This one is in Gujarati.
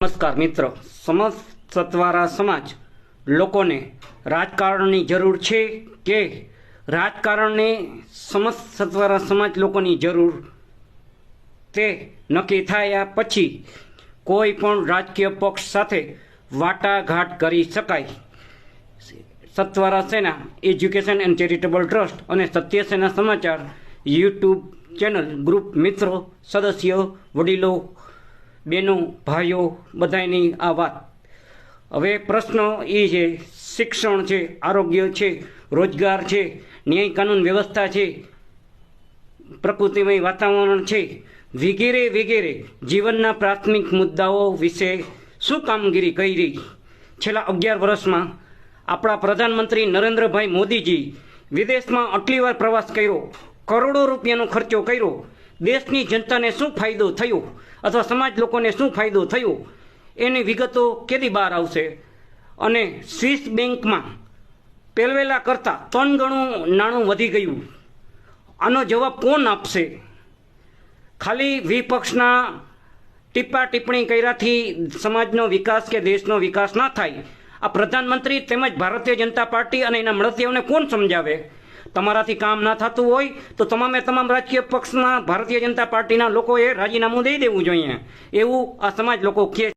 નમસ્કાર મિત્રો, સમસ્ત સત્વારા સમાજ, લોકોને રાજકારણની જરૂર છે કે રાજકારણને સમસ્ત સત્વારા સમાજ લોકોની જરૂર તે નક્કી થયા પછી કોઈ પણ રાજકીય પક્ષ સાથે વાટાઘાટ કરી શકાય. સત્વારા સેના, એજ્યુકેશન એન્ડ ચેરિટેબલ ટ્રસ્ટ અને સત્ય સેના સમાચાર યુટ્યુબ ચેનલ ગ્રુપ મિત્રો, સદસ્યો, વડીલો બહેનો ભાઈઓ બધાની આ વાત. હવે પ્રશ્ન એ છે, શિક્ષણ છે, આરોગ્ય છે, રોજગાર છે, ન્યાય કાનૂન વ્યવસ્થા છે, પ્રકૃતિમય વાતાવરણ છે, વગેરે વગેરે જીવનના પ્રાથમિક મુદ્દાઓ વિશે શું કામગીરી કરી? છેલ્લા અગિયાર વર્ષમાં આપણા પ્રધાનમંત્રી નરેન્દ્રભાઈ મોદીજી વિદેશમાં આટલી વાર પ્રવાસ કર્યો, કરોડો રૂપિયાનો ખર્ચો કર્યો દેશની જનતાને શું ફાયદો થયો? અથવા સમાજ લોકોને શું ફાયદો થયો? એની વિગતો કેદી બહાર આવશે. અને સ્વિસ બેંકમાં પેલવેલા કરતાં ત્રણ ગણું નાણું વધી ગયું. આનો જવાબ કોણ આપશે? ખાલી વિપક્ષના ટીપા ટિપ્પણી કર્યાથી સમાજનો વિકાસ કે દેશનો વિકાસ ના થાય. આ પ્રધાનમંત્રી તેમજ ભારતીય જનતા પાર્ટી અને એના મળતિયાઓને કોણ સમજાવે? તમારાથી કામ ના થતું હોય તો તમામે તમામ રાજકીય પક્ષના, ભારતીય જનતા પાર્ટીના લોકોએ રાજીનામું દઈ દેવું જોઈએ. એવું આ સમાજ લોકો કહે